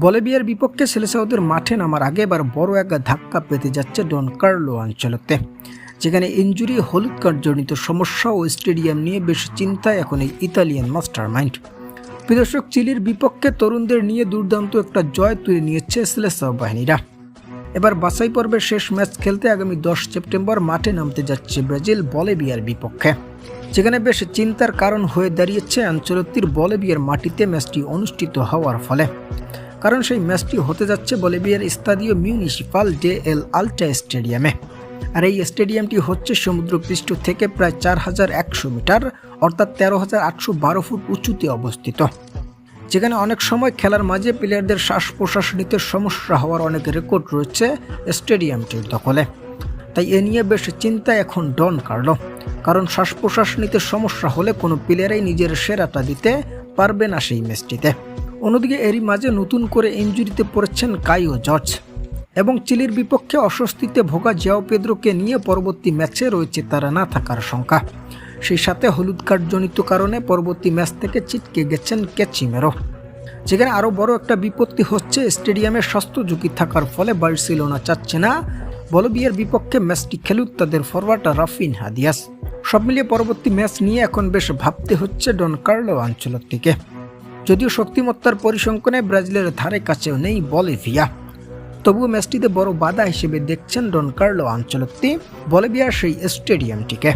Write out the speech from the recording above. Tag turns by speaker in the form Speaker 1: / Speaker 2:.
Speaker 1: বলেবিয়ার বিপক্ষে সেলেসাউদের মাঠে নামার আগে এবার বড় এক ধাক্কা পেতে যাচ্ছে ডন কার্লো অঞ্চলতে যেখানে ইঞ্জুরি হলুদ কার্ডজনিত সমস্যা ও স্টেডিয়াম নিয়ে বেশ চিন্তায় এখন এই ইতালিয়ান মাস্টার মাইন্ড বিদর্শক চিলির বিপক্ষে তরুণদের নিয়ে দুর্দান্ত একটা জয় তুলে নিয়েছে সেলেসাও বাহিনীরা। এবার বাছাই পর্বের শেষ ম্যাচ খেলতে আগামী দশ সেপ্টেম্বর মাঠে নামতে যাচ্ছে ব্রাজিল বলেবিয়ার বিপক্ষে। যেখানে বেশ চিন্তার কারণ হয়ে দাঁড়িয়েছে আঞ্চলতির বলেবিয়ার মাটিতে ম্যাচটি অনুষ্ঠিত হওয়ার ফলে। কারণ সেই ম্যাচটি হতে যাচ্ছে বলেবিয়ার স্তাদীয় মিউনিসিপাল ডে এল আলটা স্টেডিয়ামে। আর এই স্টেডিয়ামটি হচ্ছে সমুদ্রপৃষ্ঠ থেকে প্রায় চার হাজার একশো মিটার, অর্থাৎ তেরো হাজার আটশো বারো ফুট উঁচুতে অবস্থিত। যেখানে অনেক সময় খেলার মাঝে প্লেয়ারদের শ্বাস প্রশ্বাস নিতে সমস্যা হওয়ার অনেক রেকর্ড রয়েছে স্টেডিয়ামটির দখলে। তাই এ নিয়ে বেশ চিন্তা এখন ডন কার্লো। কারণ শ্বাস প্রশ্বাস নিতে সমস্যা হলে কোনো প্লেয়ারাই নিজের সেরাটা দিতে পারবে না সেই ম্যাচটিতে। অন্যদিকে এরই মাঝে নতুন করে ইঞ্জুরিতে পড়েছেন কাইও জর্জ। এবং চিলির বিপক্ষে অস্বস্তিতে ভোগা জিয়াও পেদ্রোকে নিয়ে পরবর্তী ম্যাচে রয়েছে তারা না থাকার শঙ্কা। সেই সাথে হলুদ কার্ডজনিত কারণে পরবর্তী ম্যাচ থেকে ছিটকে গেছেন ক্যাচিমেরো। যেখানে আরও বড় একটা বিপত্তি হচ্ছে, স্টেডিয়ামে স্বাস্থ্য ঝুঁকি থাকার ফলে বার্সেলোনা চাচ্ছে না। বলবিয়ার বিপক্ষে ম্যাচটি খেলুক তাদের ফরওয়ার্ড রাফিন হাদিয়াস সব মিলিয়ে পরবর্তী ম্যাচ নিয়ে এখন বেশ ভাবতে হচ্ছে ডন কার্লো আঞ্চলকটিকে যদিও শক্তিমত্তার পরিসংখ্যানে ব্রাজিলের ধারে কাছেও নেই বলিভিয়া তবুও ম্যাচটিতে বড় বাধা হিসেবে দেখছেন ডন কার্লো আঞ্চলকটি বলিভিয়ার সেই স্টেডিয়ামটিকে।